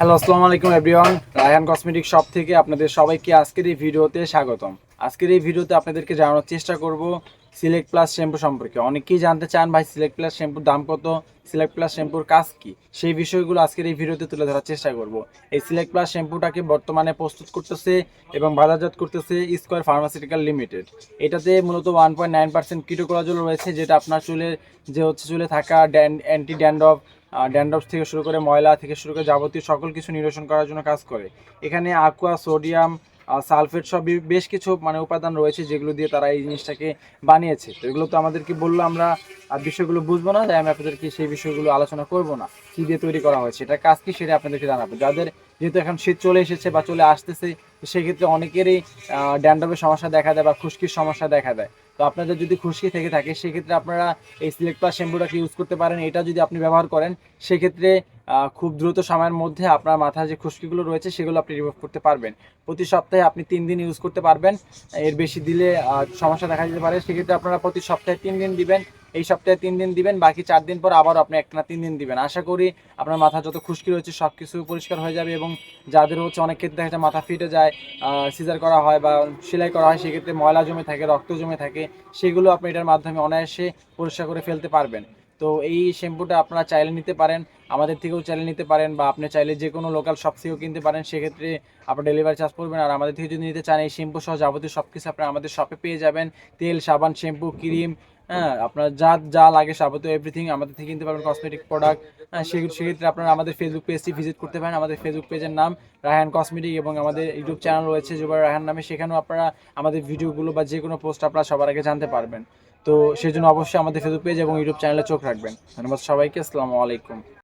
Hello, আসসালামু আলাইকুম everyone. Raihan cosmetic shop থেকে আপনাদের সবাইকে আজকের এই ভিডিওতে স্বাগতম। আজকের এই ভিডিওতে আপনাদেরকে জানানোর চেষ্টা করব সিলেক্ট প্লাস শ্যাম্পু সম্পর্কে। অনেকেই জানতে চান, ভাই সিলেক্ট প্লাস শ্যাম্পুর দাম কত? সিলেক্ট প্লাস শ্যাম্পুর কাজ কি? সেই বিষয়গুলো আজকের এই ভিডিওতে তুলে ধরার চেষ্টা করব। এই সিলেক্ট প্লাস শ্যাম্পুটাকে বর্তমানে প্রস্তুত করতেছে এবং বাজারজাত করতেছে স্কোয়ার ফার্মাসিউটিক্যাল লিমিটেড এটাতে মূলত one point nine percent ketoconazole রয়েছে, যেটা আপনার চুলের যে হচ্ছে চুলে থাকা ড্যান অ্যান্টি ড্যান্ড্রফ ড্যান্ড্রফ থেকে শুরু করে ময়লা থেকে শুরু করে যাবতীয় সকল কিছু নিরসন করার জন্য কাজ করে। এখানে আকুয়া সোডিয়াম সালফেট সব বেশ কিছু মানে উপাদান রয়েছে যেগুলো দিয়ে তারা এই জিনিসটাকে বানিয়েছে। তো এগুলো তো আমাদেরকে বলল আমরা বিষয়গুলো বুঝব না, তাই আমি আপনাদেরকে সেই বিষয়গুলো আলোচনা করব না। কী দিয়ে তৈরি করা হয়েছে, এটা কাজ কি সেটা আপনাদেরকে জানাব। যাদের যেহেতু এখন শীত চলে এসেছে বা চলে আসতেছে সেক্ষেত্রে অনেকেরই ড্যান্ড্রফের সমস্যা দেখা দেয় বা খুশকির সমস্যা দেখা দেয়। তো আপনাদের যদি খুশকি থেকে থাকে, সেক্ষেত্রে আপনারা এই সিলেক্ট প্লাস শ্যাম্পুটাকে ইউজ করতে পারেন। এটা যদি আপনি ব্যবহার করেন, সেক্ষেত্রে খুব দ্রুত সময়ের মধ্যে আপনার মাথায় যে খুশকিগুলো রয়েছে, সেগুলো আপনি রিমুভ করতে পারবেন। প্রতি সপ্তাহে আপনি তিন দিন ইউজ করতে পারবেন। এর বেশি দিলে সমস্যা দেখা যেতে পারে। সেক্ষেত্রে আপনারা প্রতি সপ্তাহে তিন দিন দিবেন। এই সপ্তাহে তিন দিন দিবেন, বাকি চার দিন পর আবার আপনি একটা না তিন দিন দিবেন। আশা করি আপনার মাথা যত খুশকি রয়েছে সব কিছু পরিষ্কার হয়ে যাবে এবং যাদের হচ্ছে অনেক ক্ষেত্রে দেখা যায় মাথা ফিটে যায় সিজার করা হয় বা সেলাই করা হয়, সেক্ষেত্রে ময়লা জমে থাকে, রক্ত জমে থাকে, সেগুলো আপনি এটার মাধ্যমে অনায়াসে পরিষ্কার করে ফেলতে পারবেন। তো এই শ্যাম্পুটা আপনারা চাইলে নিতে পারেন, আমাদের থেকেও চাইলে নিতে পারেন বা আপনি চাইলে যে কোনো লোকাল শপ থেকেও কিনতে পারেন, সেক্ষেত্রে আপনার ডেলিভারি চার্জ পড়বেন আর আমাদের থেকে যদি নিতে চান, এই শ্যাম্পু সহ যাবতীয় সব কিছু আপনারা আমাদের শপে পেয়ে যাবেন। তেল, সাবান শ্যাম্পু ক্রিম হ্যাঁ আপনার যা যা লাগে যাবতীয় এভরিথিং আমাদের থেকে কিনতে পারবেন কসমেটিক প্রোডাক্ট হ্যাঁ সেক্ষেত্রে আপনারা আমাদের ফেসবুক পেজটি ভিজিট করতে পারেন। আমাদের ফেসবুক পেজের নাম রায়হান কসমেটিক এবং আমাদের ইউটিউব চ্যানেল রয়েছে জুবার রায়হান নামে। সেখানেও আপনারা আমাদের ভিডিওগুলো বা যে কোনো পোস্ট আপনারা সবার আগে জানতে পারবেন। তো সেই জন্য অবশ্যই আমাদের ফেসবুক পেজ এবং ইউটিউব চ্যানেলে চোখ রাখবেন। ধন্যবাদ সবাইকে। আসসালামু আলাইকুম।